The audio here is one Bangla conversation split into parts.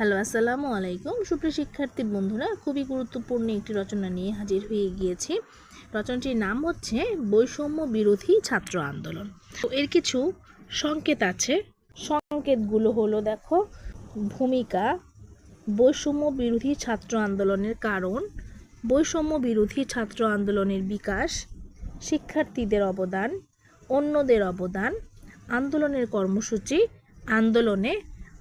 হ্যালো, আসসালামু আলাইকুম। সুপ্রিয় শিক্ষার্থী বন্ধুরা, খুবই গুরুত্বপূর্ণ একটি রচনা নিয়ে হাজির হয়ে গিয়েছি। রচনাটির নাম হচ্ছে বৈষম্য বিরোধী ছাত্র আন্দোলন। তো এর কিছু সংকেত আছে। সংকেতগুলো হলো, দেখো, ভূমিকা, বৈষম্য বিরোধী ছাত্র আন্দোলনের কারণ, বৈষম্য বিরোধী ছাত্র আন্দোলনের বিকাশ, শিক্ষার্থীদের অবদান, অন্যদের অবদান, আন্দোলনের কর্মসূচি, আন্দোলনে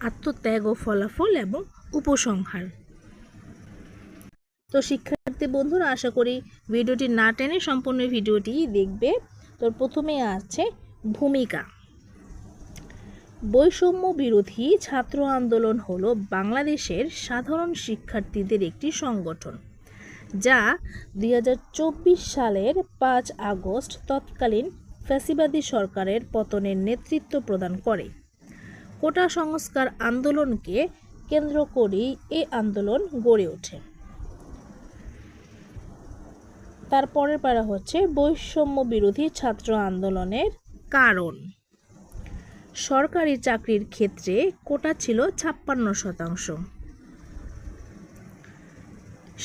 আত্মত্যাগ ও ফলাফল এবং উপসংহার। তো শিক্ষার্থী বন্ধুরা, আশা করি ভিডিওটি না টেনে সম্পূর্ণ ভিডিওটি দেখবে। তো প্রথমে আছে ভূমিকা। বৈষম্য বিরোধী ছাত্র আন্দোলন হলো বাংলাদেশের সাধারণ শিক্ষার্থীদের একটি সংগঠন, যা দুই হাজার চব্বিশ সালের পাঁচ আগস্ট তৎকালীন ফ্যাসিবাদী সরকারের পতনের নেতৃত্ব প্রদান করে। কোটা সংস্কার আন্দোলনকে কেন্দ্র করেই এ আন্দোলন গড়ে ওঠে। তারপরের পারা হচ্ছে বৈষম্য বিরোধী ছাত্র আন্দোলনের কারণ। সরকারি চাকরির ক্ষেত্রে কোটা ছিল ছাপ্পান্ন শতাংশ।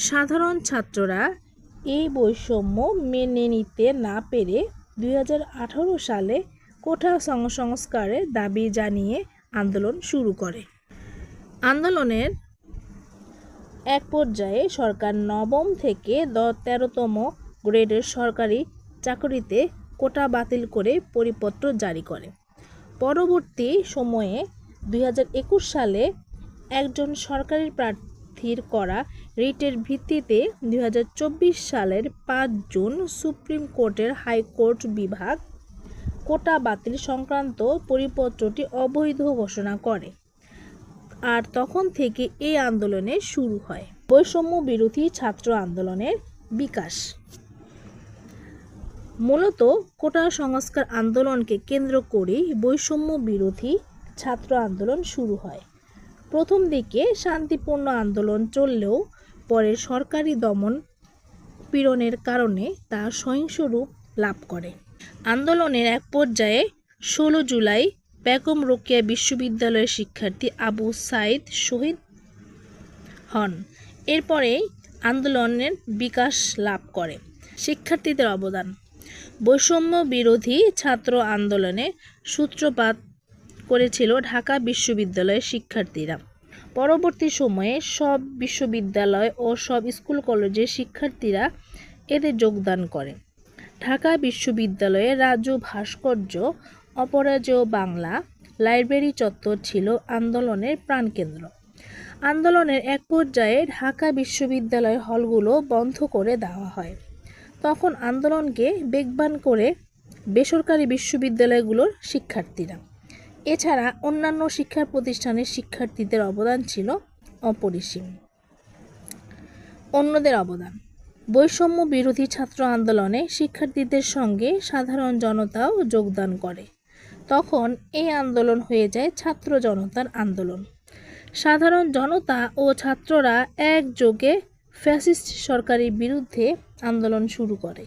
সাধারণ ছাত্ররা এই বৈষম্য মেনে নিতে না পেরে দুই হাজার আঠারো সালে কোটা সংস্কারের দাবি জানিয়ে আন্দোলন শুরু করে। আন্দোলনের এক পর্যায়ে সরকার নবম থেকে দ তেরোতম গ্রেডের সরকারি চাকরিতে কোটা বাতিল করে পরিপত্র জারি করে। পরবর্তী সময়ে দু হাজার একুশ সালে একজন সরকারি প্রার্থীর করা রিটের ভিত্তিতে দু হাজার চব্বিশ সালের পাঁচ জুন সুপ্রিম কোর্টের হাইকোর্ট বিভাগ কোটা বাতিল সংক্রান্ত পরিপত্রটি অবৈধ ঘোষণা করে। আর তখন থেকে এই আন্দোলনের শুরু হয়। বৈষম্য বিরোধী ছাত্র আন্দোলনের বিকাশ। মূলত কোটা সংস্কার আন্দোলনকে কেন্দ্র করেই বৈষম্য বিরোধী ছাত্র আন্দোলন শুরু হয়। প্রথম দিকে শান্তিপূর্ণ আন্দোলন চললেও পরে সরকারি দমন পীড়নের কারণে তা সহিংস রূপ লাভ করে। আন্দোলনের এক পর্যায়ে ষোলো জুলাই বেগম রোকেয়া বিশ্ববিদ্যালয়ের শিক্ষার্থী আবু সাইদ শহীদ হন। এরপরেই আন্দোলনের বিকাশ লাভ করে শিক্ষার্থীদের অবদান। বৈষম্য বিরোধী ছাত্র আন্দোলনে সূত্রপাত করেছিল ঢাকা বিশ্ববিদ্যালয়ের শিক্ষার্থীরা। পরবর্তী সময়ে সব বিশ্ববিদ্যালয় ও সব স্কুল কলেজের শিক্ষার্থীরা এতে যোগদান করে। ঢাকা বিশ্ববিদ্যালয়ে রাজ্য ভাস্কর্য, অপরাজেয় বাংলা লাইব্রেরি চত্বর ছিল আন্দোলনের প্রাণকেন্দ্র। আন্দোলনের এক পর্যায়ে ঢাকা বিশ্ববিদ্যালয় হলগুলো বন্ধ করে দেওয়া হয়। তখন আন্দোলনকে বেগবান করে বেসরকারি বিশ্ববিদ্যালয়গুলোর শিক্ষার্থীরা। এছাড়া অন্যান্য শিক্ষা প্রতিষ্ঠানের শিক্ষার্থীদের অবদান ছিল অপরিসীম। অন্যদের অবদান। বৈষম্য বিরোধী ছাত্র আন্দোলনে শিক্ষার্থীদের সঙ্গে সাধারণ জনতাও যোগদান করে। তখন এই আন্দোলন হয়ে যায় ছাত্র জনতার আন্দোলন। সাধারণ জনতা ও ছাত্ররা একযোগে ফ্যাসিস্ট সরকারের বিরুদ্ধে আন্দোলন শুরু করে।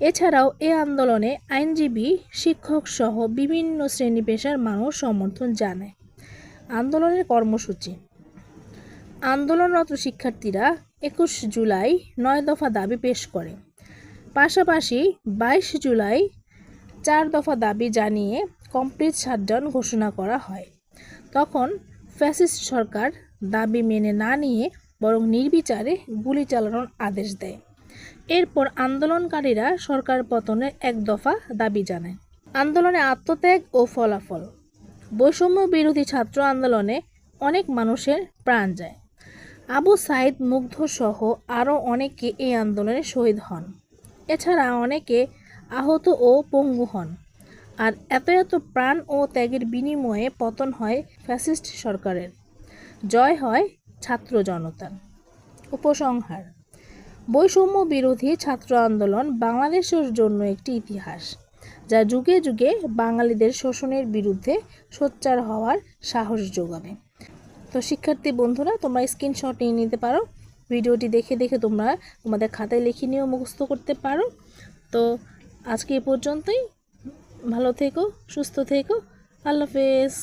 এছাড়াও এ আন্দোলনে আইনজীবী, শিক্ষক সহ বিভিন্ন শ্রেণি পেশার মানুষ সমর্থন জানায়। আন্দোলনের কর্মসূচি আন্দোলনরত শিক্ষার্থীরা একুশ জুলাই নয় দফা দাবি পেশ করে। পাশাপাশি বাইশ জুলাই চার দফা দাবি জানিয়ে কমপ্লিট শাটডাউন ঘোষণা করা হয়। তখন ফ্যাসিস্ট সরকার দাবি মেনে না নিয়ে বরং নির্বিচারে গুলি চালানোর আদেশ দেয়। এরপর আন্দোলনকারীরা সরকার পতনের এক দফা দাবি জানায়। আন্দোলনে আত্মত্যাগ ও ফলাফল। বৈষম্য বিরোধী ছাত্র আন্দোলনে অনেক মানুষের প্রাণ যায়। আবু সাইদ মুগ্ধ সহ আরও অনেকে এই আন্দোলনে শহীদ হন। এছাড়া অনেকে আহত ও পঙ্গু হন। আর এত এত প্রাণ ও ত্যাগের বিনিময়ে পতন হয় ফ্যাসিস্ট সরকারের। জয় হয় ছাত্র জনতার। উপসংহার, বৈষম্য বিরোধী ছাত্র আন্দোলন বাংলাদেশের জন্য একটি ইতিহাস, যা যুগে যুগে বাঙালিদের শোষণের বিরুদ্ধে সোচ্চার হওয়ার সাহস যোগাবে। তো শিক্ষার্থী বন্ধুরা, তোমরা স্ক্রিনশট নিয়ে নিতে পারো। ভিডিওটি দেখে দেখে তোমরা তোমাদের খাতায় লিখে নিয়েও মুখস্থ করতে পারো। তো আজকে এ পর্যন্তই। ভালো থেকো, সুস্থ থেকো। আল্লাহ হাফেজ।